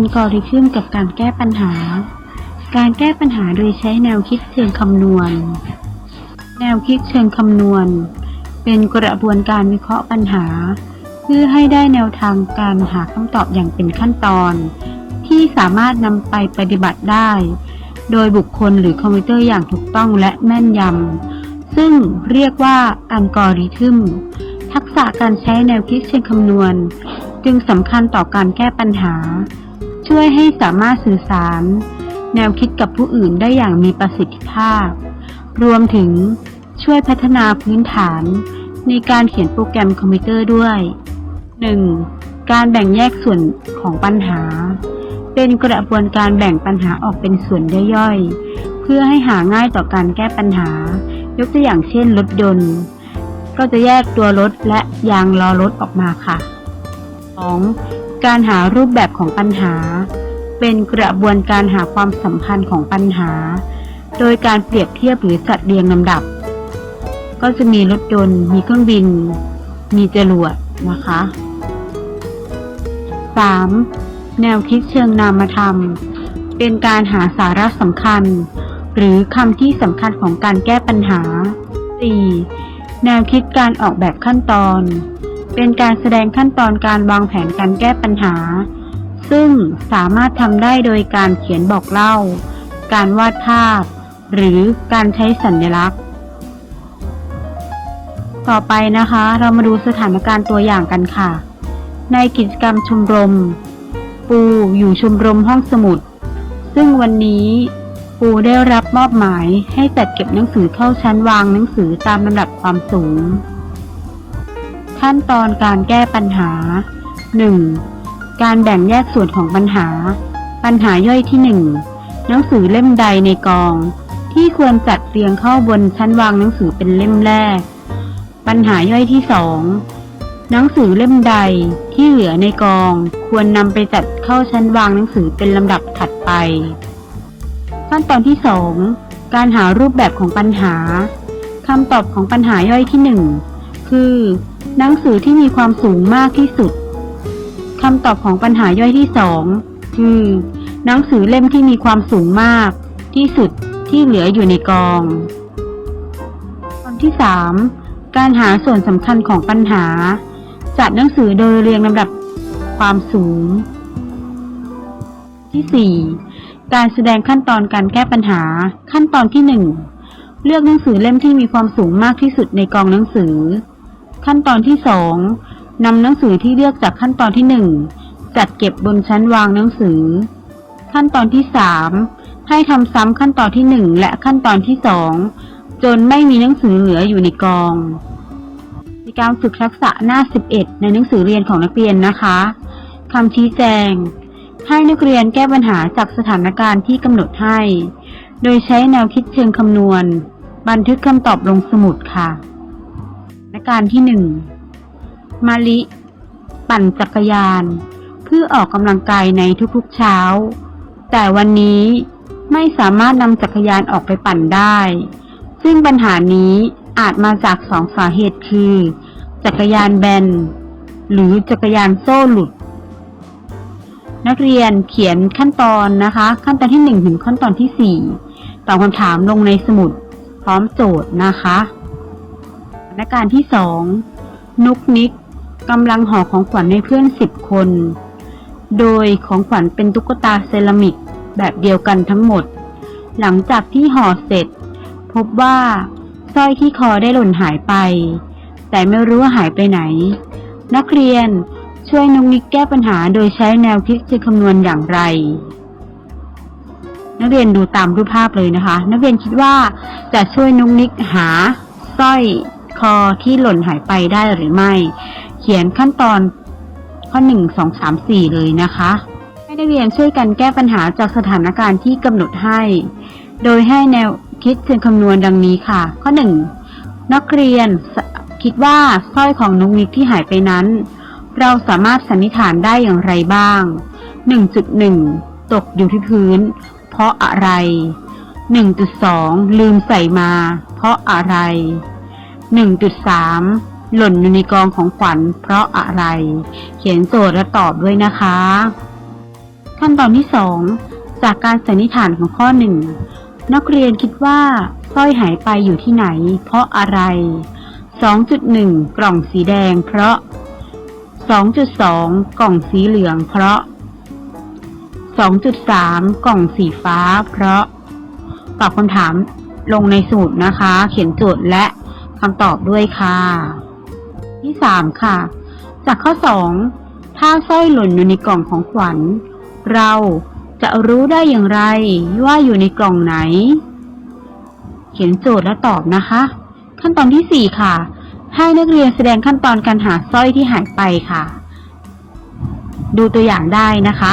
ลกอริทึมกับการแก้ปัญหา การแก้ปัญหาโดยใช้แนวคิดเชิงคำนวณ แนวคิดเชิงคำนวณ เป็นกระบวนการวิเคราะห์ปัญหา เพื่อให้ได้แนวทางการหาคำตอบอย่างเป็นขั้นตอน ที่สามารถนำไปปฏิบัติได้ โดยบุคคลหรือคอมพิวเตอร์อย่างถูกต้องและแม่นยำซึ่งเรียกว่าอัลกอริทึมทักษะการใช้แนวคิดเชิงคำนวณ จึงสำคัญต่อการแก้ปัญหา ช่วยให้สามารถสื่อสาร แนวคิดกับผู้อื่นได้อย่างมีประสิทธิภาพ รวมถึงช่วยพัฒนาพื้นฐานในการเขียนโปรแกรมคอมพิวเตอร์ด้วย 1. การแบ่งแยกส่วนของปัญหา เป็นกระบวนการแบ่งปัญหาออกเป็นส่วนย่อยๆ เพื่อให้หาง่ายต่อการแก้ปัญหา ยกตัวอย่างเช่นรถยนต์ ก็จะแยกตัวรถและยางล้อรถออกมาค่ะ 2. การหารูปแบบของปัญหา เป็นกระบวนการหาความสัมพันธ์ของปัญหา โดยการเปรียบเทียบหรือจัดเรียงลำดับ ก็จะมีรถยนต์ มีเครื่องบิน มีจรวดนะคะ 3. แนวคิดเชิงนามธรรม เป็นการหาสาระสำคัญ หรือคำที่สำคัญของการแก้ปัญหา 4. แนวคิดการออกแบบขั้นตอน เป็นการแสดงขั้นตอนการวางแผนการแก้ปัญหา ซึ่งสามารถทำได้โดยการเขียนบอกเล่า การวาดภาพ หรือการใช้สัญลักษณ์ ต่อไปนะคะ เรามาดูสถานการณ์ตัวอย่างกันค่ะ ในกิจกรรมชมรม ปูอยู่ชมรมห้องสมุด ซึ่งวันนี้ปูได้รับมอบหมายให้จัดเก็บหนังสือเข้าชั้นวางหนังสือตามลำดับความสูง ขั้นตอนการแก้ปัญหา 1. การแบ่งแยกส่วนของปัญหา ปัญหาย่อยที่ 1 หนังสือเล่มใดในกอง ที่ควรจัดเรียงเข้าบนชั้นวางหนังสือเป็นเล่มแรก ปัญหาย่อยที่2หนังสือเล่มใดที่เหลือในกอง ควรนำไปจัดเข้าชั้นวางหนังสือเป็นลำดับถัดไป ขั้นตอนที่2การหารูปแบบของปัญหาคำตอบของปัญหาย่อยที่1คือ หนังสือที่มีความสูงมากที่สุดคำตอบของปัญหาย่อยที่2คือหนังสือเล่มที่มีความสูงมาก ที่สุดที่เหลืออยู่ในกองตอนที่3การหาส่วนสำคัญของปัญหา จัดหนังสือโดยเรียงลำดับความสูง ที่4การแสดงขั้นตอนการแก้ปัญหา ขั้นตอนที่1เลือกหนังสือเล่มที่มีความสูงมากที่สุดในกองหนังสือ ขั้นตอนที่2นำหนังสือที่เลือกจากขั้นตอนที่1จัดเก็บบนชั้นวางหนังสือ ขั้นตอนที่3ให้ทำซ้ำขั้นตอนที่1และขั้นตอนที่2จนไม่มีหนังสือเหลืออยู่ในกองในการฝึกทักษะหน้า 11 ในหนังสือเรียนของนักเรียนนะคะคำชี้แจง ให้นักเรียนแก้ปัญหาจากสถานการณ์ที่กำหนดให้ โดยใช้แนวคิดเชิงคำนวณ บันทึกคำตอบลงสมุดค่ะ การที่หนึ่งมาลิ ปั่นจักรยาน เพื่อออกกำลังกายในทุกๆเช้า แต่วันนี้ไม่สามารถนำจักรยานออกไปปั่นได้ ซึ่งปัญหานี้อาจมาจากสองสาเหตุคือ จักรยานแบน หรือจักรยานโซ่หลุด นักเรียนเขียนขั้นตอนนะคะ ขั้นตอนที่หนึ่งถึงขั้นตอนที่สี่ตอบคำถามลงในสมุด พร้อมโจทย์นะคะ นการณ์ที่สองนุกนิกกำลังห่อของขวัญให้เพื่อนสิบคน โดยของขวัญเป็นตุ๊กตาเซรามิกแบบเดียวกันทั้งหมด หลังจากที่ห่อเสร็จ พบว่าสร้อยที่คอได้หล่นหายไป แต่ไม่รู้ว่าหายไปไหน นักเรียนช่วยนุกนิกแก้ปัญหาโดยใช้แนวคิดเชิงคำนวณอย่างไร นักเรียนดูตามรูปภาพเลยนะคะ นักเรียนคิดว่าจะช่วยนุกนิกหาสร้อย คอที่หล่นหายไปได้หรือไม่ เขียนขั้นตอนข้อหนึ่งสองสามสี่เลยนะคะให้นักเรียนช่วยกันแก้ปัญหาจากสถานการณ์ที่กำหนดให้ โดยให้แนวคิดเชิงคำนวณดังนี้ค่ะ ข้อหนึ่งนักเรียนคิดว่าสร้อยของนุกนิกที่หายไปนั้น เราสามารถสันนิษฐานได้อย่างไรบ้าง 1.1 ตกอยู่ที่พื้น เพราะอะไร 1.2 ลืมใส่มา เพราะอะไร 1.3 หล่นอยู่ในกองของขวัญเพราะอะไร เขียนโจทย์และตอบด้วยนะคะ ขั้นตอนที่สองจากการสันนิษฐานของข้อหนึ่งนักเรียนคิดว่าสร้อยหายไปอยู่ที่ไหน เพราะอะไร 2.1 กล่องสีแดง เพราะ 2.2 กล่องสีเหลือง เพราะ 2.3 กล่องสีฟ้า เพราะ ตอบคำถามลงในสมุดนะคะ เขียนโจทย์และ คำตอบด้วยค่ะ ที่สามค่ะ จากข้อสองถ้าสร้อยหล่นอยู่ในกล่องของขวัญ เราจะรู้ได้อย่างไรว่าอยู่ในกล่องไหน เขียนโจทย์และตอบนะคะ ขั้นตอนที่สี่ค่ะ ให้นักเรียนแสดงขั้นตอนการหาสร้อยที่หายไปค่ะ ดูตัวอย่างได้นะคะ